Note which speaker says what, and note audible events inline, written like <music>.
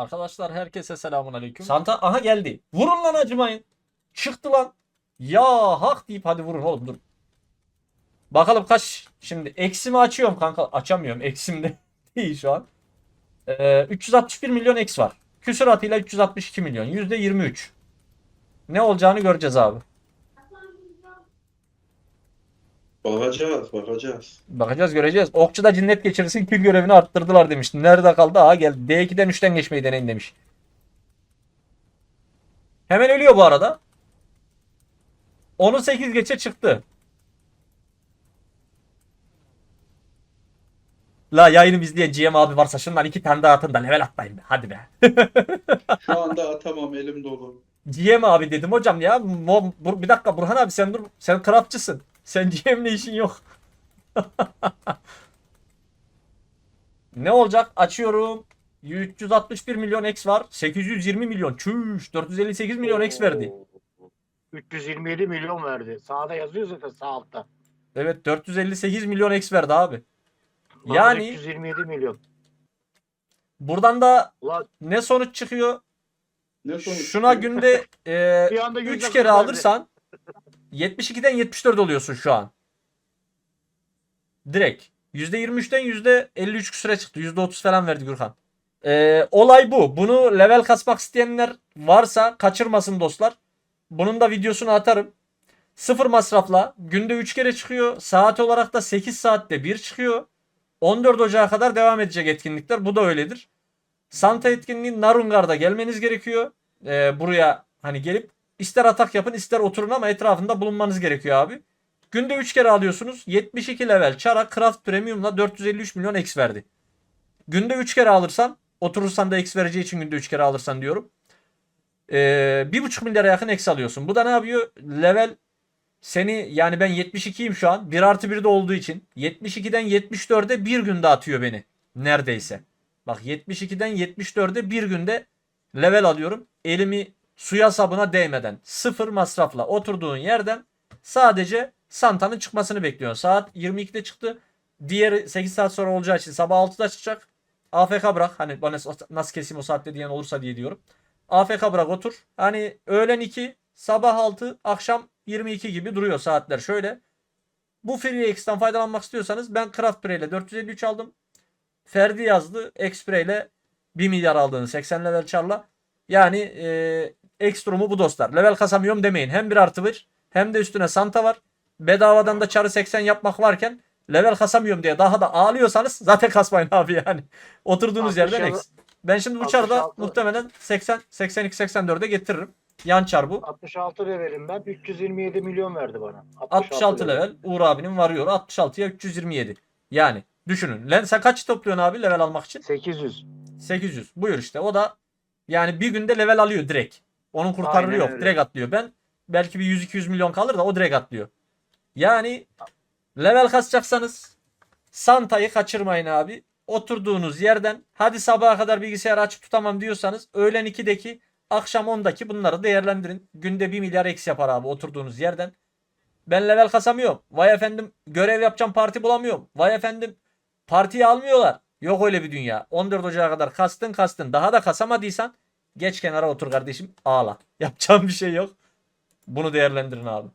Speaker 1: Arkadaşlar herkese selamun aleyküm. Santa aha geldi. Vurun lan acımayın. Çıktı lan. Ya hak deyip hadi vurun oğlum dur. Bakalım kaç. Şimdi eksimi açıyorum kanka. Açamıyorum. Eksimde <laughs> değil şu an. Ee, 361 milyon eks var. Küsuratıyla 362 milyon. %23. Ne olacağını göreceğiz abi.
Speaker 2: Bakacağız, bakacağız.
Speaker 1: Bakacağız göreceğiz. Okçuda cinnet geçirirsin kül görevini arttırdılar demiş. Nerede kaldı? Aha geldi. D2'den 3'ten geçmeyi deneyin demiş. Hemen ölüyor bu arada. 10'u 8 geçe çıktı. La yayını izleyen GM abi varsa şundan iki tane daha atın da level atlayın be. Hadi be. <laughs>
Speaker 2: Şu anda atamam, elim dolu.
Speaker 1: GM abi dedim hocam ya. Bir dakika Burhan abi sen dur. Sen craftçısın. Sen GM'le işin yok. <laughs> ne olacak? Açıyorum. 361 milyon X var. 820 milyon. Çüş. 458 milyon X verdi.
Speaker 3: 327 milyon verdi. Sağda yazıyor zaten sağ altta.
Speaker 1: Evet 458 milyon X verdi abi.
Speaker 3: Bana
Speaker 1: Yani
Speaker 3: 327 milyon.
Speaker 1: buradan da
Speaker 3: Ulan
Speaker 1: ne sonuç çıkıyor?
Speaker 2: Ne sonuç?
Speaker 1: Şuna günde <laughs> e,
Speaker 3: bir anda
Speaker 1: 3
Speaker 3: yüzde
Speaker 1: kere alırsan <laughs> 72'den 74 oluyorsun şu an. Direkt. %23'ten %53 süre çıktı. %30 falan verdi Gürkan. Ee, olay bu. Bunu level kasmak isteyenler varsa kaçırmasın dostlar. Bunun da videosunu atarım. Sıfır masrafla günde 3 kere çıkıyor. Saat olarak da 8 saatte bir çıkıyor. 14 Ocağı kadar devam edecek etkinlikler. Bu da öyledir. Santa etkinliği Narungar'da gelmeniz gerekiyor. Ee, buraya hani gelip ister atak yapın ister oturun ama etrafında bulunmanız gerekiyor abi. Günde 3 kere alıyorsunuz. 72 level çara Craft Premium'la 453 milyon X verdi. Günde 3 kere alırsan oturursan da X vereceği için günde 3 kere alırsan diyorum. Ee, 1,5 milyara yakın X alıyorsun. Bu da ne yapıyor? Level seni yani ben 72'yim şu an. 1 artı 1'de olduğu için. 72'den 74'e bir günde atıyor beni. Neredeyse. Bak 72'den 74'e bir günde level alıyorum. Elimi suya sabuna değmeden. Sıfır masrafla oturduğun yerden sadece Santa'nın çıkmasını bekliyorsun. Saat 22'de çıktı. Diğeri 8 saat sonra olacağı için sabah 6'da çıkacak. AFK bırak. Hani bana nasıl keseyim o saatte diyen olursa diye diyorum. AFK bırak otur. Hani öğlen 2, sabah 6, akşam 22 gibi duruyor saatler. Şöyle. Bu Free X'ten faydalanmak istiyorsanız ben Craft Prey ile 453 aldım. Ferdi yazdı. X-Spray ile 1 milyar aldığını 80 level çarla. Yani e, ekstrumu bu dostlar. Level kasamıyorum demeyin. Hem bir artı bir hem de üstüne Santa var. Bedavadan da çarı 80 yapmak varken level kasamıyorum diye daha da ağlıyorsanız zaten kasmayın abi yani. <laughs> Oturduğunuz yerden
Speaker 3: 66
Speaker 1: X. Ben şimdi bu çarda
Speaker 3: 66
Speaker 1: muhtemelen 80 82 84'e getiririm. Yan çar bu.
Speaker 3: 66 levelim ben. 327 milyon verdi bana.
Speaker 1: 66 level Uğur abinin varıyor. 66'ya 327. Yani düşünün. Lan sen kaç topluyorsun abi level almak için?
Speaker 3: 800.
Speaker 1: 800. Buyur işte. O da yani bir günde level alıyor direkt. Onun kurtarırı
Speaker 3: Aynen
Speaker 1: yok.
Speaker 3: öyle.
Speaker 1: Direkt atlıyor. Ben belki bir 100-200 milyon kalır da o direkt atlıyor. Yani level kasacaksanız Santa'yı kaçırmayın abi. Oturduğunuz yerden hadi sabaha kadar bilgisayar açıp tutamam diyorsanız öğlen 2'deki akşam 10'daki bunları değerlendirin. Günde 1 milyar eksi yapar abi oturduğunuz yerden. Ben level kasamıyorum. Vay efendim görev yapacağım parti bulamıyorum. Vay efendim partiyi almıyorlar. Yok öyle bir dünya. 14 Ocağı kadar kastın kastın. Daha da kasamadıysan geç kenara otur kardeşim ağla. <laughs> Yapacağım bir şey yok. Bunu değerlendirin abi.